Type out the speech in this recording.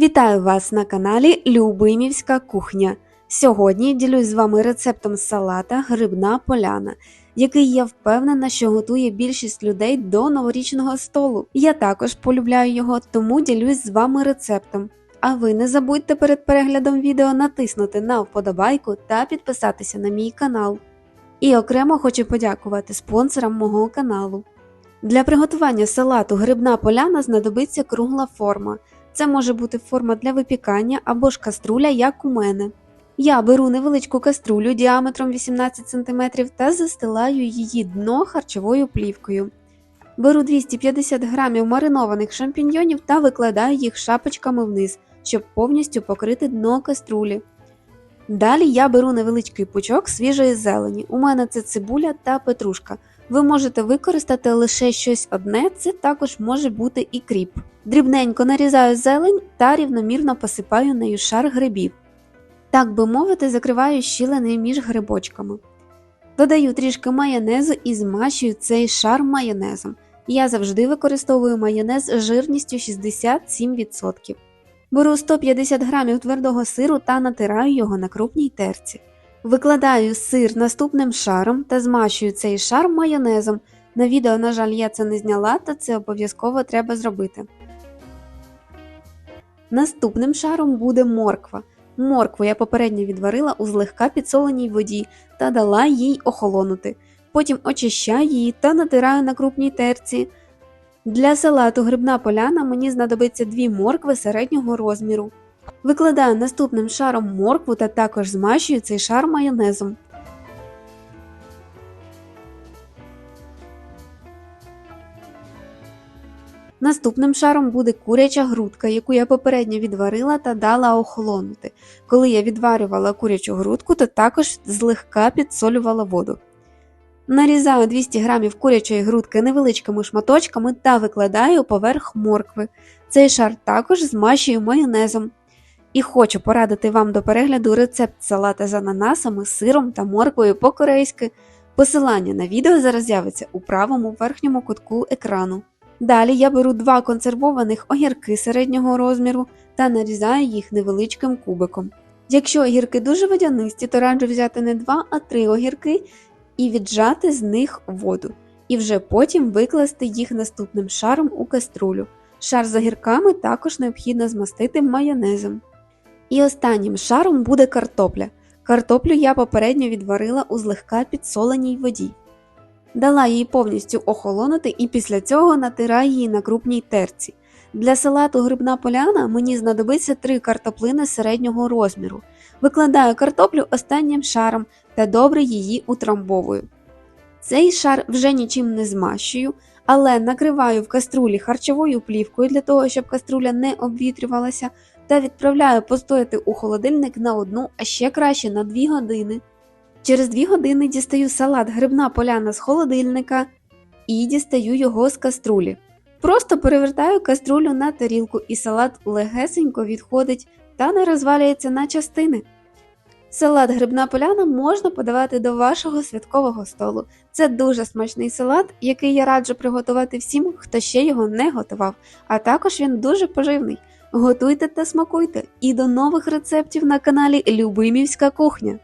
Вітаю вас на каналі Любимівська кухня. Сьогодні ділюсь з вами рецептом салата Грибна поляна, який я впевнена, що готує більшість людей до новорічного столу. Я також полюбляю його, тому ділюсь з вами рецептом. А ви не забудьте перед переглядом відео натиснути на вподобайку та підписатися на мій канал. І окремо хочу подякувати спонсорам мого каналу. Для приготування салату Грибна поляна знадобиться кругла форма. Це може бути форма для випікання або ж каструля, як у мене. Я беру невеличку каструлю діаметром 18 см та застилаю її дно харчовою плівкою. Беру 250 г маринованих шампіньйонів та викладаю їх шапочками вниз, щоб повністю покрити дно каструлі. Далі я беру невеличкий пучок свіжої зелені. У мене це цибуля та петрушка. Ви можете використати лише щось одне, це також може бути і кріп. Дрібненько нарізаю зелень та рівномірно посипаю нею шар грибів. Так би мовити, закриваю щілини між грибочками. Додаю трішки майонезу і змащую цей шар майонезом. Я завжди використовую майонез з жирністю 67%. Беру 150 г твердого сиру та натираю його на крупній терці. Викладаю сир наступним шаром та змащую цей шар майонезом. На відео, на жаль, я це не зняла, та це обов'язково треба зробити. Наступним шаром буде морква. Моркву я попередньо відварила у злегка підсоленій воді та дала їй охолонути. Потім очищаю її та натираю на крупній терці. Для салату грибна поляна мені знадобиться дві моркви середнього розміру. Викладаю наступним шаром моркву та також змащую цей шар майонезом. Наступним шаром буде куряча грудка, яку я попередньо відварила та дала охолонути. Коли я відварювала курячу грудку, то також злегка підсолювала воду. Нарізаю 200 г курячої грудки невеличкими шматочками та викладаю поверх моркви. Цей шар також змащую майонезом. І хочу порадити вам до перегляду рецепт салата з ананасами, сиром та морквою по-корейськи. Посилання на відео зараз з'явиться у правому верхньому кутку екрану. Далі я беру два консервованих огірки середнього розміру та нарізаю їх невеличким кубиком. Якщо огірки дуже водянисті, то раджу взяти не два, а три огірки і віджати з них воду, і вже потім викласти їх наступним шаром у каструлю. Шар з огірками також необхідно змастити майонезом. І останнім шаром буде картопля. Картоплю я попередньо відварила у злегка підсоленій воді. Дала їй повністю охолонути і після цього натираю її на крупній терці. Для салату грибна поляна мені знадобиться три картоплини середнього розміру. Викладаю картоплю останнім шаром та добре її утрамбовую. Цей шар вже нічим не змащую, але накриваю в каструлі харчовою плівкою для того, щоб каструля не обвітрювалася, та відправляю постояти у холодильник на одну, а ще краще на 2 години. Через 2 години дістаю салат грибна поляна з холодильника і дістаю його з каструлі. Просто перевертаю каструлю на тарілку і салат легесенько відходить та не розвалюється на частини. Салат грибна поляна можна подавати до вашого святкового столу. Це дуже смачний салат, який я раджу приготувати всім, хто ще його не готував, а також він дуже поживний. Готуйте та смакуйте! І до нових рецептів на каналі Любимівська кухня.